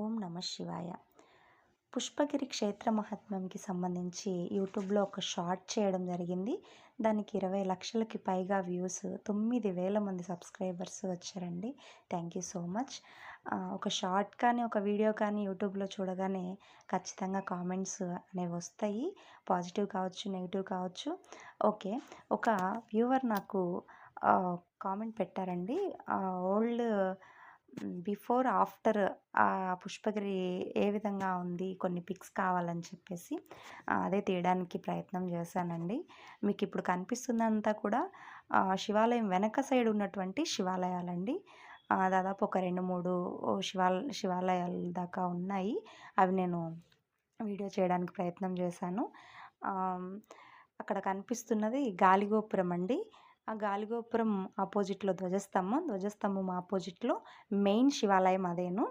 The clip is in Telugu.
ఓం నమ శివాయ. పుష్పగిరి క్షేత్ర మహాత్మ్యంకి సంబంధించి యూట్యూబ్లో ఒక షార్ట్ చేయడం జరిగింది. దానికి ఇరవై లక్షలకి పైగా వ్యూస్ తొమ్మిది వేల మంది సబ్స్క్రైబర్స్ వచ్చారండి. Thank you so much. ఒక షార్ట్ కానీ ఒక వీడియో కానీ యూట్యూబ్లో చూడగానే ఖచ్చితంగా కామెంట్స్ అనేవి వస్తాయి. పాజిటివ్ కావచ్చు నెగిటివ్ కావచ్చు. ఓకే ఒక వ్యూవర్ నాకు కామెంట్ పెట్టారండి. ఓల్డ్ బిఫోర్ ఆఫ్టర్ ఆ పుష్పగిరి ఏ విధంగా ఉంది కొన్ని పిక్స్ కావాలని చెప్పేసి అదే తీయడానికి ప్రయత్నం చేశానండి. మీకు ఇప్పుడు కనిపిస్తుందంతా కూడా శివాలయం వెనక సైడ్ ఉన్నటువంటి శివాలయాలండి. దాదాపు ఒక రెండు మూడు శివాల శివాలయాల దాకా ఉన్నాయి. అవి నేను వీడియో చేయడానికి ప్రయత్నం చేశాను. అక్కడ కనిపిస్తున్నది గాలిగోపురం అండి. ఆ గాలిగోపురం ఆపోజిట్లో ధ్వజస్తంభం. ధ్వజస్తంభం ఆపోజిట్లో మెయిన్ శివాలయం అదేను.